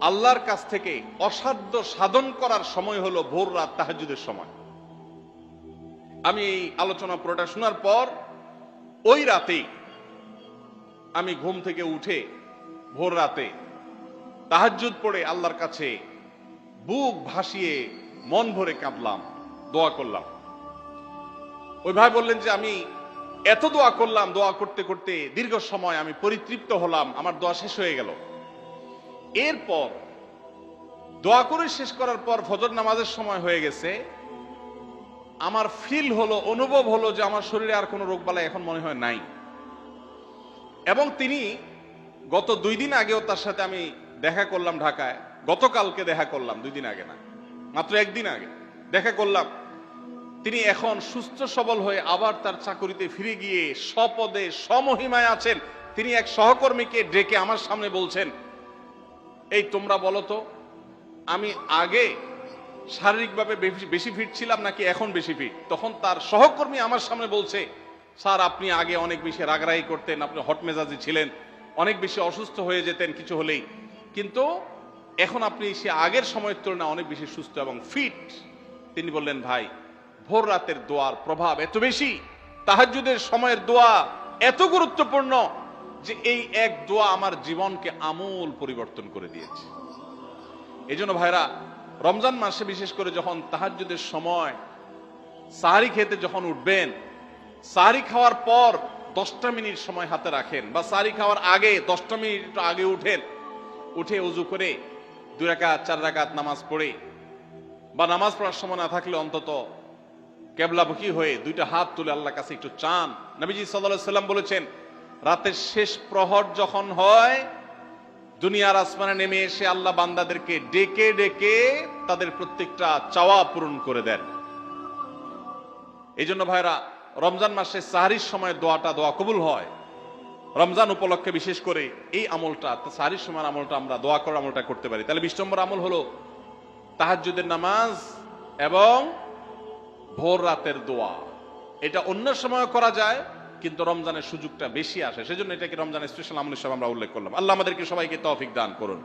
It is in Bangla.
আল্লাহর কাছ থেকে অসাধ্য সাধন করার সময় হলো ভোর রাত তাহাজুদের সময়। আমি এই আলোচনা পুরোটা শোনার পর ওই রাতেই আমি ঘুম থেকে উঠে ভোর রাতে তাহাজ্জুদ পড়ে আল্লাহর কাছে বুক ভাসিয়ে মন ভরে কাঁদলাম, দোয়া করলাম। ওই ভাই বললেন যে, আমি এত দোয়া করলাম, দোয়া করতে করতে দীর্ঘ সময় আমি পরিতৃপ্ত হলাম, আমার দোয়া শেষ হয়ে গেল। এরপর দোয়া করে শেষ করার পর ফজর নামাজের সময় হয়ে গেছে। আমার ফিল হলো, অনুভব হলো যে আমার শরীরে আর কোনো রোগ বালাই এখন মনে হয় নাই। এবং তিনি গত দুই দিন আগেও তার সাথে আমি দেখা করলাম ঢাকায়। গতকালকে দেখা করলাম, দুই দিন আগে না, মাত্র একদিন আগে। দেখা করলাম, তিনি এখন সুস্থ সবল হয়ে আবার তার চাকরিতে ফিরে গিয়ে স্বপদে সমহিমায় আছেন। তিনি এক সহকর্মীকে ডেকে আমার সামনে বলছেন এই তোমরা বলো তো, আমি আগে শারীরিকভাবে বেশি- ফিট ছিলাম নাকি এখন বেশি ফিট তখন তার সহকর্মী আমার সামনে বলছে, স্যার, আপনি আগে অনেক বেশি রাগরাগি করতেন, আপনি হট মেজাজি ছিলেন, অনেক বেশি অসুস্থ হয়ে যেতেন, কিছু হলেই। কিন্তু এখন আপনি সে আগের সময়ের তুলনায় অনেক বেশি সুস্থ এবং ফিট তিনি বললেন, ভাই, ভোর রাতের দোয়ার প্রভাব এত বেশি, তাহাজ্জুদের সময়ের দোয়া এত গুরুত্বপূর্ণ যে এই এক দোয়া আমার জীবনকে আমূল পরিবর্তন করে দিয়েছে। এই জন্য ভাইরা, রমজান মাসে বিশেষ করে যখন তাহাজ্জুদের সময় সাহারি খেতে যখন উঠবেন, সাহারি খাওয়ার পর দশটা মিনিট সময় হাতে রাখেন বা সাহারি খাওয়ার আগে দশটা মিনিট একটু আগে উঠেন, উঠে উজু করে দুই রাকাত, চার রাকাত নামাজ পড়ে বা নামাজ পড়ার সময় না থাকলে অন্তত কেবলামুখী হয়ে দুইটা হাত তুলে আল্লাহ কাছে একটু চান। নবীজি সাল্লাহ সাল্লাম বলেছেন রাতের শেষ প্রহর যখন হয়, দুনিয়ার আসমানে নেমে এসে আল্লাহ বান্দাদেরকে ডেকে ডেকে তাদের প্রত্যেকটা চাওয়া পূরণ করে দেন। এই জন্য ভাইরা, রমজান মাসে সাহারির সময় দোয়াটা দোয়া কবুল হয়। রমজান উপলক্ষে বিশেষ করে এই আমলটা সাহারির সময় আমলটা আমরা দোয়া করার আমলটা করতে পারি। তাহলে বিশ নম্বর আমল হলো তাহাজ্জুদের নামাজ এবং ভোর রাতের দোয়া। এটা অন্য সময় করা যায় কিন্তু রমজানের সুযোগটা বেশি আসে। সেজন্য এটাকে রমজানের স্পেশাল আমল হিসাবে আমরা উল্লেখ করলাম। আল্লাহ আমাদেরকে সবাইকে তৌফিক দান করুন।